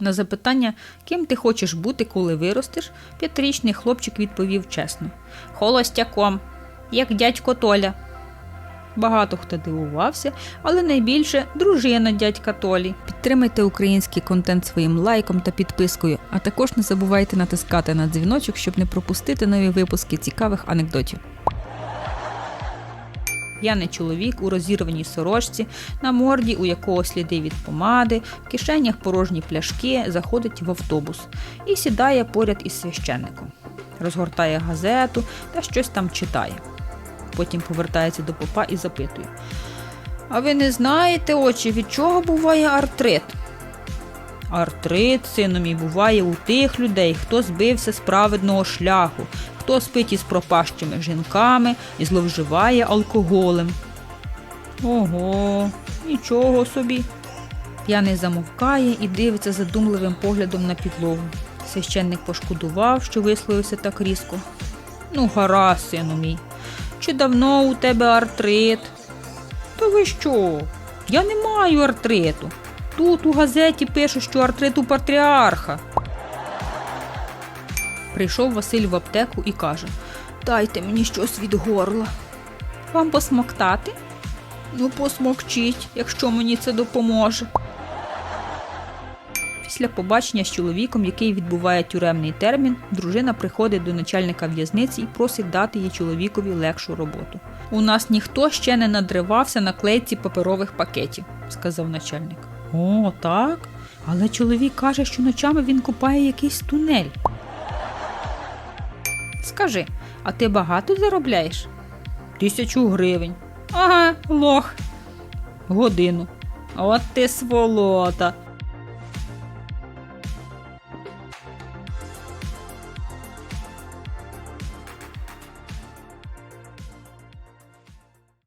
На запитання, ким ти хочеш бути, коли виростеш, п'ятирічний хлопчик відповів чесно: Холостяком, як дядько Толя. Багато хто дивувався, але найбільше дружина дядька Толі. Підтримайте український контент своїм лайком та підпискою, а також не забувайте натискати на дзвіночок, щоб не пропустити нові випуски цікавих анекдотів. П'яний чоловік у розірваній сорочці, на морді, у якого сліди від помади, в кишенях порожні пляшки, заходить в автобус і сідає поряд із священником. Розгортає газету та щось там читає. Потім повертається до попа і запитує: А ви не знаєте, очі, від чого буває артрит? Артрит, сину мій, буває у тих людей, хто збився з праведного шляху, хто спить із пропащими жінками і зловживає алкоголем. Ого, нічого собі. П'яний замовкає і дивиться задумливим поглядом на підлогу. Священник пошкодував, що висловився так різко. Ну, гаразд, сину мій. Чи давно у тебе артрит? Та ви що? Я не маю артриту. Тут у газеті пишуть, що артрит у патріарха. Прийшов Василь в аптеку і каже: Дайте мені щось від горла. Вам посмоктати? Ну, посмокчіть, якщо мені це допоможе. Після побачення з чоловіком, який відбуває тюремний термін, дружина приходить до начальника в'язниці і просить дати їй чоловікові легшу роботу. У нас ніхто ще не надривався на клейці паперових пакетів, сказав начальник. О, так. Але чоловік каже, що ночами він купає якийсь тунель. Скажи, а ти багато заробляєш? Тисячу гривень. Ага, лох. Годину. От ти сволота.